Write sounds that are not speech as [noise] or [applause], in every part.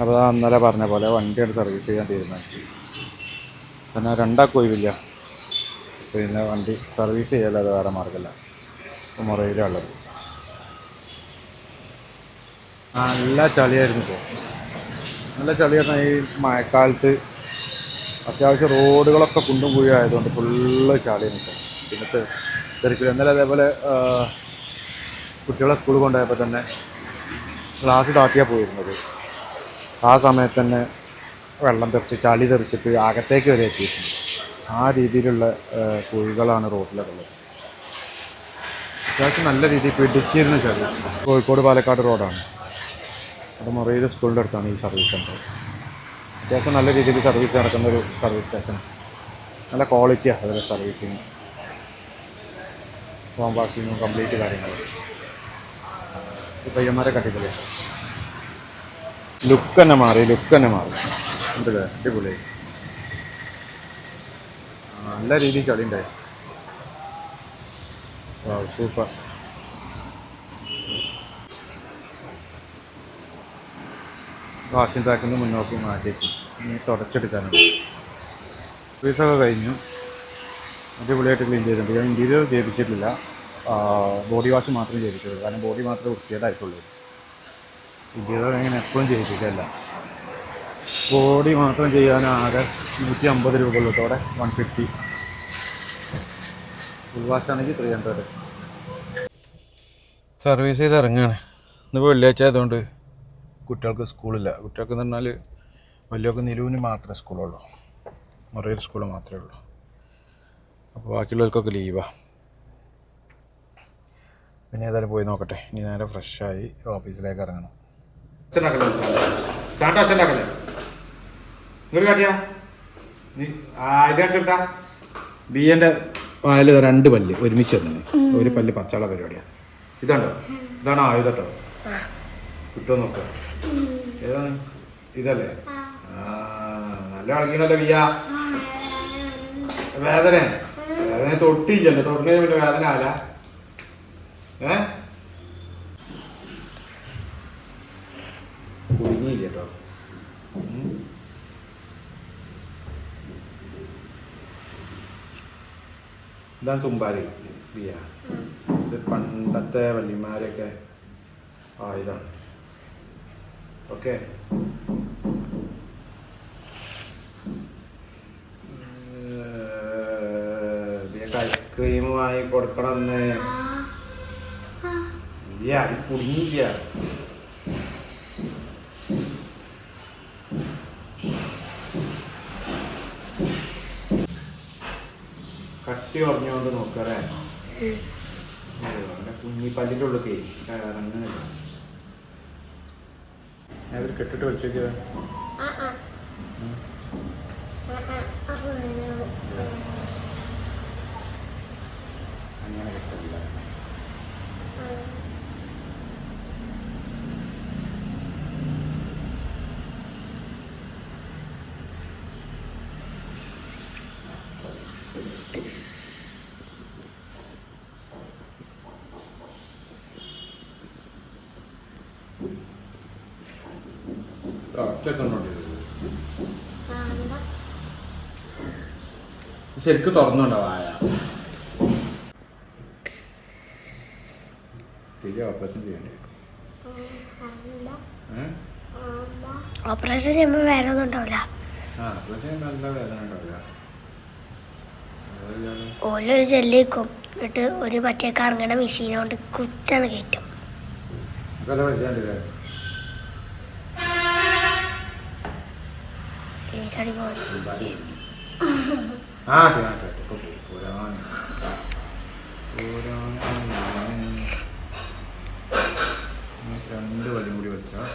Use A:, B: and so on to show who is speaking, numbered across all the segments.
A: അപ്പോൾ ആ ഇന്നലെ പറഞ്ഞ പോലെ വണ്ടിയാണ് സർവീസ് ചെയ്യാൻ തീരുമാനിച്ചു. പിന്നെ രണ്ടാൾക്ക് ഒഴിവില്ല. പിന്നെ വണ്ടി സർവീസ് ചെയ്യാതെ വേറെ മാർഗമില്ല മുറയിലുള്ളത് നല്ല ചളിയായിരുന്നു ഇപ്പോൾ നല്ല ചളിയായിരുന്നു. ഈ മഴക്കാലത്ത് അത്യാവശ്യം റോഡുകളൊക്കെ കുണ്ടും കുഴി ആയതുകൊണ്ട് ഫുള്ള് ചളിയാണ് ഇപ്പോൾ പിന്നത്തെ തിരക്കില്ല എന്നാലും അതേപോലെ കുട്ടികളെ സ്കൂളിൽ കൊണ്ടുപോയപ്പോൾ തന്നെ ക്ലാസ് താത്തിയാണ് പോയിരുന്നത്. ആ സമയത്ത് തന്നെ വെള്ളം തെറിച്ച് ചളി തെറിച്ചിട്ട് അകത്തേക്ക് വരെ എത്തിയിട്ടുണ്ട്. ആ രീതിയിലുള്ള കുഴികളാണ് റോഡിലുള്ളത്. അത്യാവശ്യം നല്ല രീതിയിൽ പിടിച്ചിരുന്ന ചളി കോഴിക്കോട് പാലക്കാട് റോഡാണ്. അത് മൊറയിൽ സ്കൂളിന്റെ അടുത്താണ് ഈ സർവീസ് സെന്റർ. അത്യാവശ്യം നല്ല രീതിയിൽ സർവീസ് നടക്കുന്ന ഒരു സർവീസ് സ്റ്റേഷൻ നല്ല ക്വാളിറ്റിയാണ് അതിലെ സർവീസിങ്. വാഷിങ്ങും കംപ്ലീറ്റ് കാര്യങ്ങൾ പയ്യന്മാരെ കട്ടിക്കില്ലേ ലുക്ക് തന്നെ മാറി ലുക്ക് തന്നെ മാറി. എന്തല്ലേ അടിപൊളി. നല്ല രീതിയിൽ കളി ഉണ്ടായി സൂപ്പർ വാഷിംഗ് ട്രാക്കിൽ മുന്നോട്ട് മാറ്റിയിട്ട് ഇനി തുടച്ചെടുക്കാനുണ്ട്. സർവീസൊക്കെ കഴിഞ്ഞു. അടിപൊളിയായിട്ട് ക്ലീൻ ചെയ്തിട്ടുണ്ട്. ഞാൻ ഇന്റീരിയർ ചെയ്യിപ്പിച്ചിട്ടില്ല. ബോഡി വാഷ് മാത്രമേ ചെയ്തിട്ടുള്ളൂ. കാരണം ബോഡി മാത്രമേ വൃത്തികേടായിട്ടുള്ളൂ. ഇന്റീരിയർ ഇങ്ങനെ എപ്പോഴും ചെയ്യിപ്പിക്കല്ല ബോഡി മാത്രം ചെയ്യാനാകെ നൂറ്റി അമ്പത് രൂപ ഉള്ളത്തോടെ വൺ ഫിഫ്റ്റി ഫുൾ വാഷാണെങ്കിൽ ത്രീ ഹൺഡ്രഡ് സർവീസ് ചെയ്ത് ഇറങ്ങുകയാണ് ഇന്നിപ്പോൾ വെള്ളിയാഴ്ച ആയതുകൊണ്ട് കുട്ടികൾക്ക് സ്കൂളില്ല. കുട്ടികൾക്ക് എന്ന് പറഞ്ഞാൽ വലിയൊക്കെ നിലവിന് മാത്രമേ സ്കൂളുള്ളൂ. മുറയിൽ സ്കൂൾ മാത്രമേ ഉള്ളൂ. അപ്പോൾ ബാക്കിയുള്ളവർക്കൊക്കെ ലീവാണ് പിന്നെ ഏതായാലും പോയി നോക്കട്ടെ. ഇനി നേരെ ഫ്രഷായി ഓഫീസിലേക്ക് ഇറങ്ങണം.
B: ചാണ്ട അച്ഛണ്ടാക്കല്ലേ ഇങ്ങോട്ട് കാട്ടിയാ. നീ ആ ഇത് കാണിച്ചെടുത്താ
A: ബി എന്റെ വായിൽ രണ്ട് പല്ല് ഒരുമിച്ച് തന്നെ ഒരു പല്ല് പച്ചാള പരിപാടിയാണ്
B: ഇതാണ്ടോ? ഇതാണോ ആയുധട്ടോ. കിട്ടുമോ നോക്ക. ഏതാണ്? ഇതല്ലേ? ആ. നല്ല ഇളകിണല്ലോ ബിയ. വേദന വേദന തൊട്ടില്ലല്ലോ തൊട്ടിന് വേദന ആല ഏ? ഇതാണ് തുമ്പാരി. ബിയ ഇത് പണ്ടത്തെ വല്യമാരൊക്കെ ഇതാണ് ഓക്കെ. ഐസ്ക്രീം വാങ്ങി കൊടുക്കണമെന്ന്. ഇല്ല ഇത് കുഞ്ഞി പല്ലിന്റെ ഉള്ളിൽ അങ്ങനെ
A: ഞാൻ കെട്ടിട്ട് വെച്ചേക്കുക അങ്ങനെ കെട്ടില്ല
B: ശരിക്കും തുറന്നുണ്ടോ വായ?
A: തിരികെ ഓപ്പറേഷൻ ചെയ്യണ്ടേ?
B: ഏഹ്
C: ഓപ്പറേഷൻ ചെയ്യുമ്പോൾ വേറെ ഒന്നും ഉണ്ടാവില്ല. എന്നിട്ട് ഒരു മറ്റേ കറങ്ങണ മെഷീനോണ്ട് കുത്താണ് കയറ്റും.
A: അതൊക്കെ വലിയ
C: ഈ ചടി പോകുന്നു
A: ആ അതെ അതെ ഇപ്പൊ പുരാണ് രണ്ട് വലിയ കൂടി വെച്ചാൽ.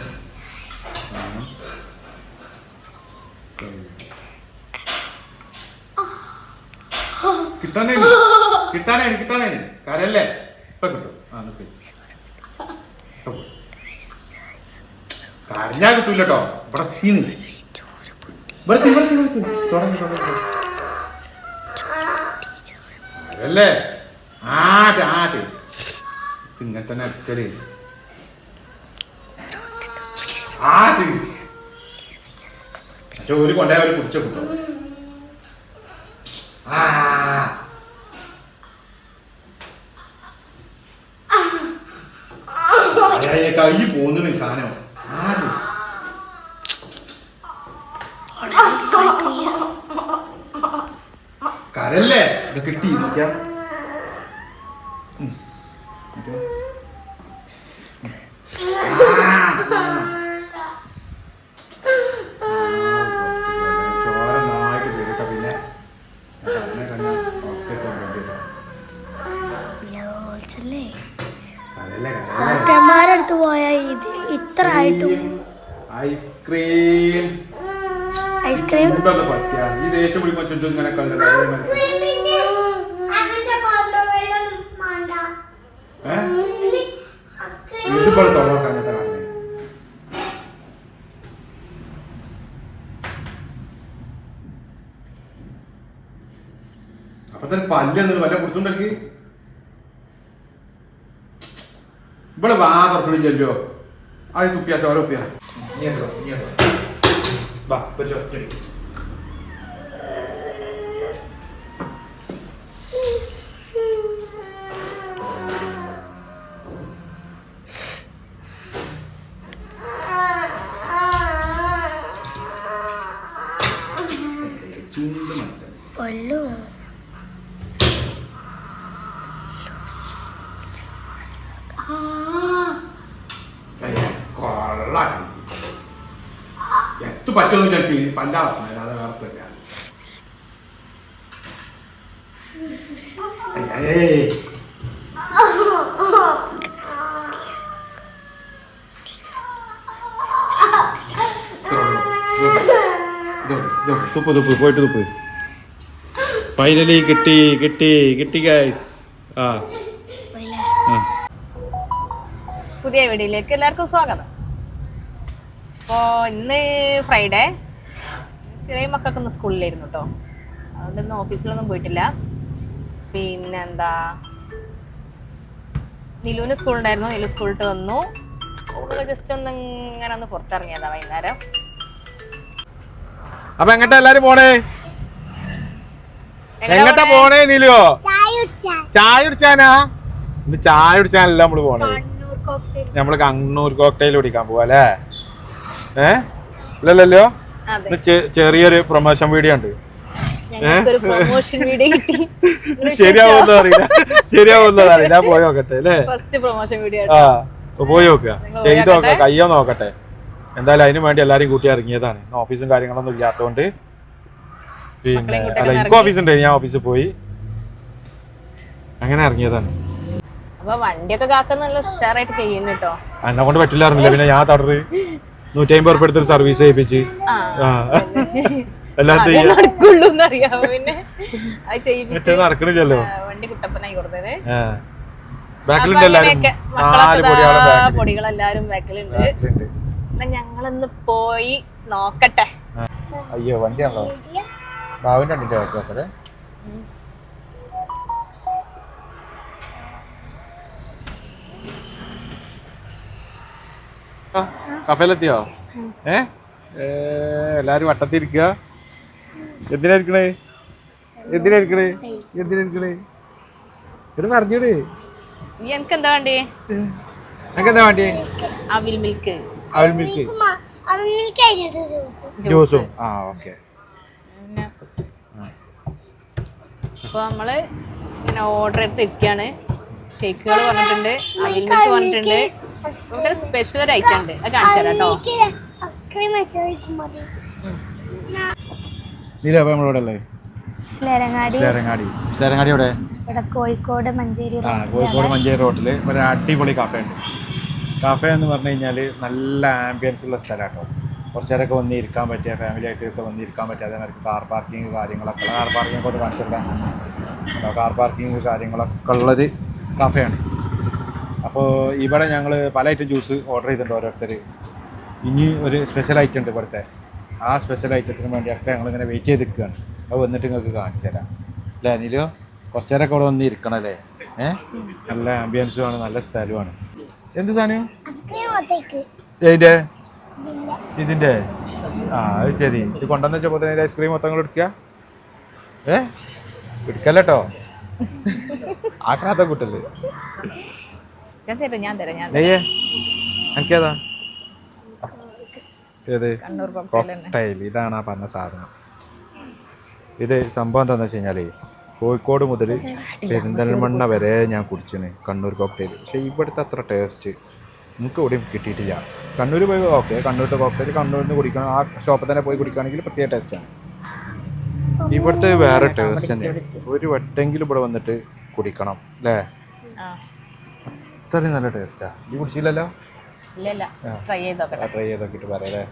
B: കിട്ടാനേ കിട്ടാനേ കിട്ടാനേ കരല്ലേ ഇപ്പൊ കിട്ടും ആ പോയി. കരഞ്ഞാ കിട്ടൂല കേട്ടോ ഇവിടെ തീണ് ബർത്തി ബർത്തി തീ, ഇവിടെ തീ. തുടങ്ങി, തുടങ്ങി, അതല്ലേ? ആട്ട് ആട്ട് ഇങ്ങനെ തന്നെ അരക്കൽ ആട്ട് പക്ഷെ ഒരു കൊണ്ടേ ഒരു കുടിച്ച കുട്ടോ. ആ. കൈ പോകുന്നു സാധനം. കിട്ടി നോക്കിയാ ഉം. നോക്കിയോ? ഉം. ആ. ചോര നന്നായിട്ട് വരും പിന്നെ അതിനെ കഴിഞ്ഞാൽ ഹോസ്പിറ്റലിൽ കൊണ്ടുവരും
C: വിളച്ചല്ലേ
B: കരല്ലേ കരല്ലേ
C: ഡോക്ടർമാരുടെ അടുത്ത് പോയാൽ ഇത് ഇത്ര ആയിട്ടും
B: ഐസ്ക്രീം
C: ഐസ്ക്രീം
B: ചൂടൊക്കെ പറ്റിയ ഈ ദേഷ്യം പിടിക്കുമ്പോൾ ചുറ്റും ഇങ്ങനെ കല്ലട ഇതിപ്പോൾ തുറക്കാൻ അങ്ങനത്തെ കാണുന്നത് അപ്പൊ തന്നെ പല്ലെന്ന് വല്ല കൊടുത്തുണ്ടെങ്കിൽ ഇവിടെ വാ തുറക്കണില്ലല്ലോ അത് തുപ്പിയാ ചോര തുപ്പിയാ. ഇനി എന്തോ ഇനി എന്തോ വാ വെച്ചോ ചെടി കൊള്ളാട്ടി എത്തു പറ്റൊന്നും എനിക്ക് പല്ല ആവശ്യം അല്ലാതെ വേറെ പറ്റില്ല ഏയ് തുപ്പ് തുപ്പ് പോയിട്ട് തുപ്പ്. ഫൈനലി കിട്ടി കിട്ടി കിട്ടി ഗൈസ് ആ.
D: പുതിയ വീഡിയോയിലേക്ക് എല്ലാവർക്കും സ്വാഗതം. അപ്പോൾ ഇന്ന് ഫ്രൈഡേ ചെറിയ മക്കൾക്ക് ഒന്ന് സ്കൂളിലായിരുന്നു കേട്ടോ അതുകൊണ്ട് ഇന്ന് ഓഫീസിലൊന്നും പോയിട്ടില്ല. പിന്നെന്താ? നിലുവിന് സ്കൂളുണ്ടായിരുന്നു. നിലു സ്കൂളിട്ട് വന്നു. ജസ്റ്റ് ഒന്ന് ഇങ്ങനെ ഒന്ന് പുറത്തിറങ്ങിയതാ വൈകുന്നേരം.
A: അപ്പൊ എങ്ങട്ടാ എല്ലാരും പോണേ? എങ്ങട്ടാ പോണേ? നീലോ ചായ കുടിച്ചാനാ? ഇന്ന് ചായ കുടിച്ചാനല്ല നമ്മൾ പോണേ നമ്മൾ കണ്ണൂർ കോക്ടെയിൽ കുടിക്കാൻ പോവാ അല്ലേ? ഏ? ഇല്ലല്ലോ ചെറിയൊരു പ്രൊമോഷൻ വീഡിയോ ഉണ്ട്. ശരിയാവുന്ന അറിയില്ല. ശരിയാവുന്നത് അറിയില്ല. പോയി നോക്കട്ടെ അല്ലേ ആ പോയി നോക്കുക
D: നിങ്ങൾ
A: ചെയ്ത്
D: പോയി
A: കയ്യോ നോക്കട്ടെ. എന്തായാലും അതിനു വേണ്ടി എല്ലാരും കൂട്ടി ഇറങ്ങിയതാണ്. ഓഫീസും കാര്യങ്ങളൊന്നും ഇല്ലാത്തതുകൊണ്ട് പിന്നെ അല്ല
D: ഇപ്പൊ
A: എനിക്ക് ഓഫീസ് ഉണ്ട് ഞാൻ ഓഫീസിൽ പോയി. അങ്ങനെ ഇറങ്ങിയതാണ്.
D: അപ്പൊ വണ്ടിയൊക്കെ കാക്ക നല്ല ഉഷാറായിട്ട് ചെയ്യുന്നു കേട്ടോ
A: എന്നെ കൊണ്ട് പറ്റില്ലായിരുന്നില്ല. പിന്നെ ഞാൻ തടറ്. [laughs] നൂറ്റി അമ്പത് ഉറുപ്പ് എടുത്തൊരു സർവീസ് നടക്കണില്ലല്ലോ.
D: വണ്ടി
A: ബാക്കിലുണ്ട് എല്ലാരും.
D: പൊടികളെല്ലാരും ബാക്കിലുണ്ട്.
A: ബാക്കിലുണ്ട്.
D: ഞങ്ങളൊന്ന് പോയി നോക്കട്ടെ.
A: അയ്യോ വണ്ടിയാണല്ലോ. ബാബുന്റെ വണ്ടിന്റെ കഫേലെത്തിയോ? ഏ? എല്ലാരും വട്ടത്തിരിക്കുക എന്തിനായിരിക്കണേ? എന്തിനായിരിക്കണേ? എന്തിനായിരിക്കണേ? ഇത് പറഞ്ഞൂടെ.
D: നീ എനിക്ക് എന്താ വേണ്ടി?
A: എനിക്ക് എന്താ വേണ്ടേ
D: അവിൽ മിൽക്ക്
A: അവൽ മിൽക്ക് ജ്യൂസും ആ ഓക്കെ.
D: അപ്പൊ നമ്മൾ ഇങ്ങനെ ഓർഡർ എടുത്തിരിക്കാണ്. ഷേക്കുകൾ പറഞ്ഞിട്ടുണ്ട് അവിൽ മിൽക്ക് പറഞ്ഞിട്ടുണ്ട് ഇവിടെ സ്പെഷ്യൽ ഒരു ഐറ്റം ഉണ്ട് അത് കാണിച്ചു തരാം കേട്ടോ.
C: ഇവിടെ കോഴിക്കോട് മഞ്ചേരി
A: ആ കോഴിക്കോട് മഞ്ചേരി റോട്ടിൽ ഒരു അടിപൊളി കാഫേ ഉണ്ട്. കാഫേ എന്ന് പറഞ്ഞു കഴിഞ്ഞാൽ നല്ല ആംബിയൻസ് ഉള്ള സ്ഥലം കേട്ടോ. കുറച്ചേരൊക്കെ വന്ന് ഇരിക്കാൻ പറ്റിയ ഫാമിലി ആയിട്ടൊക്കെ വന്ന് ഇരിക്കാൻ പറ്റിയ അതേമാതിരി കാർ പാർക്കിംഗ് കാര്യങ്ങളൊക്കെ ഉള്ള കാർ പാർക്കിംഗ് കൊണ്ട് കാണിച്ചിട്ടാണ് കാർ പാർക്കിംഗ് കാര്യങ്ങളൊക്കെ ഉള്ളൊരു കാഫേയാണ് അപ്പോൾ ഇവിടെ ഞങ്ങൾ പല ഐറ്റം ജ്യൂസ് ഓർഡർ ചെയ്തിട്ടുണ്ട് ഓരോരുത്തർ ഇനി ഒരു സ്പെഷ്യൽ ഐറ്റം ഉണ്ട് ഇവിടുത്തെ. ആ സ്പെഷ്യൽ ഐറ്റത്തിന് വേണ്ടിയൊക്കെ ഞങ്ങളിങ്ങനെ വെയിറ്റ് ചെയ്ത് നിൽക്കുകയാണ് അത് വന്നിട്ട് നിങ്ങൾക്ക് കാണിച്ചു തരാം. അല്ലേ അനിലോ? കുറച്ചേരൊക്കെ ഇവിടെ വന്ന് ഇരിക്കണം അല്ലേ ഏഹ് നല്ല ആംബിയൻസും ആണ് നല്ല സ്ഥലമാണ് എന്ത് സാധനം? ഇതിന്റെ. ആ അത് ശരി. ഇത് കൊണ്ടുവന്ന് വെച്ചപ്പോൾ തന്നെ ഐസ്ക്രീം മൊത്തം കൂടെ എടുക്കുക. ഏ? എടുക്കല്ലോ ആക്കാത്ത കാത്ത കൂട്ടല്ലേ
D: ഞാൻ തരാം ഞാൻ തരാം ഞാൻ
A: നെയ്യേ? എനിക്കേതാ. ഏത്
D: കണ്ണൂർ cocktail തന്നെ.
A: കോക്ടൈൽ ഇതാണ് ആ പറഞ്ഞ സാധനം. ഇത് സംഭവം എന്താണെന്ന് വെച്ച് കഴിഞ്ഞാൽ കോഴിക്കോട് മുതൽ പെരിന്തൽമണ്ണ വരെ ഞാൻ കുടിച്ചിന് കണ്ണൂർ കോക്ടൈൽ പക്ഷേ ഇവിടുത്തെ അത്ര ടേസ്റ്റ് നമുക്ക് എവിടെയും കിട്ടിയിട്ടില്ല. കണ്ണൂർ പോയി ഓക്കെ കണ്ണൂരത്തെ കോക്ടൈൽ കണ്ണൂരിൽ നിന്ന് കുടിക്കണം. ആ ഷോപ്പിൽ തന്നെ പോയി കുടിക്കുകയാണെങ്കിൽ പ്രത്യേക ടേസ്റ്റാണ് ഇവിടുത്തെ വേറെ ടേസ്റ്റ് തന്നെ. ഒരു വട്ടെങ്കിലും ഇവിടെ വന്നിട്ട് കുടിക്കണം അല്ലേ?
D: ആ
A: ഇത്രയും നല്ല ടേസ്റ്റാ ഇത് കുടിച്ചില്ലല്ലോ?
D: ട്രൈ
A: പറയാം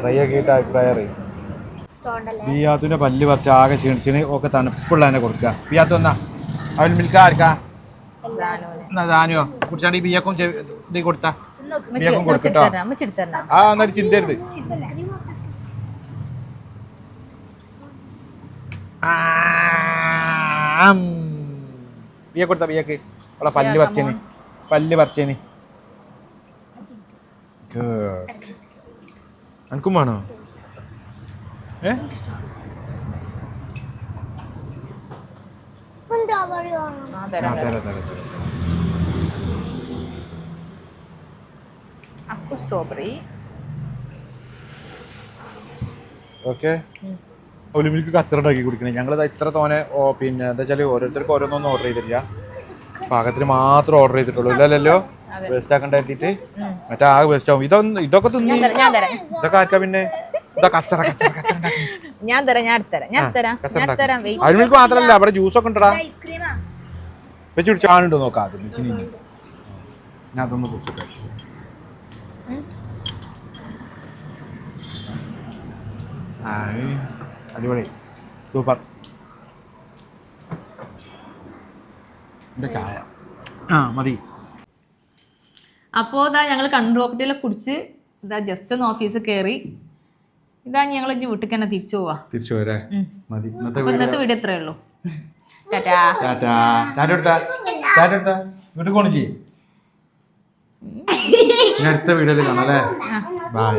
A: ട്രൈ ആക്കിയിട്ട് അഭിപ്രായം അറിയും. ബിയാത്തുവിന്റെ പല്ല് പറിച്ച് ആകെ ക്ഷീണിച്ചിന് ഒക്കെ തണുപ്പുള്ള തന്നെ കൊടുക്കുക ബിയാത്തു എന്നാ അവൻ മിൽക്ക ആർക്കാ? ദാനിയോ കുടിച്ചാണ്ട് ബിയക്കും ഇത് കൊടുത്താ. ബിയക്കും കൊടുക്കട്ടോ. ആ എന്നാലും ചിന്തരുത്. ബിയ കൊടുത്ത ബിയക്ക്. അവളെ പല്ല് പറിച്ചേന്. പല്ല് പറിച്ചേന്. എനിക്കും വേണോ? ഏ?
D: തരാം, തരാം. സ്ട്രോബെറി
A: ഓക്കെ ഒലിമിൽക്ക് കച്ചറ ഉണ്ടാക്കി കുടിക്കണേ. ഞങ്ങളിത് ഇത്ര തോനെ പിന്നെ എന്താ വെച്ചാൽ ഓരോരുത്തർക്ക് ഓരോന്നൊന്നും ഓർഡർ ചെയ്തിട്ടില്ല. പാകത്തിന് മാത്രം ഓർഡർ ചെയ്തിട്ടുള്ളൂ. ഇല്ലല്ലോ വേസ്റ്റ് ആക്കണ്ട എത്തിയിട്ട് മറ്റേ ആകെ വേസ്റ്റ് ആവും. ഇതൊന്നും ഇതൊക്കെ തിന്നി
D: ഞാൻ തരാം, ഞാൻ
A: ഇതൊക്കെ ആർക്കാ പിന്നെ? ഇതൊക്കെ കച്ചറ കച്ചറ കച്ചറ
D: ഞാൻ തരാം ഞാൻ ഞാൻ ഞാൻ
A: മാത്രല്ല അവിടെ ജ്യൂസ് ഒക്കെ ഉണ്ടടാ. വെച്ച് കുടിച്ച് ആണുണ്ടോ നോക്കാം അത് വെച്ചിനി ഞാൻ അതൊന്ന് കുടിച്ചിട്ട് ആയി. അടിപൊളി. സൂപ്പർ. എന്റെ ചായ ആ മതി.
D: അപ്പോൾ ഇതാ ഞങ്ങൾ കണ്ണൂർ ഹോസ്പിറ്റലിൽ കുടിച്ച് ഇതാ ജസ്റ്റ് ഒന്ന് ഓഫീസിൽ കയറി ഇതാ ഞങ്ങൾ ഇനി വീട്ടിൽ തന്നെ തിരിച്ചു പോവാ.
A: തിരിച്ചു പോരെ? മതി. ഇന്നത്തെ
D: വീട് എത്രയേ ഉള്ളൂ ടാറ്റാ.
A: ടാറ്റാ. ടാറ്റ എടുത്താ. ടാറ്റ എടുത്താ. വീട്ടിൽ ചെയ്യും അടുത്ത വീഡിയോയിൽ കാണാം അല്ലേ? ബൈ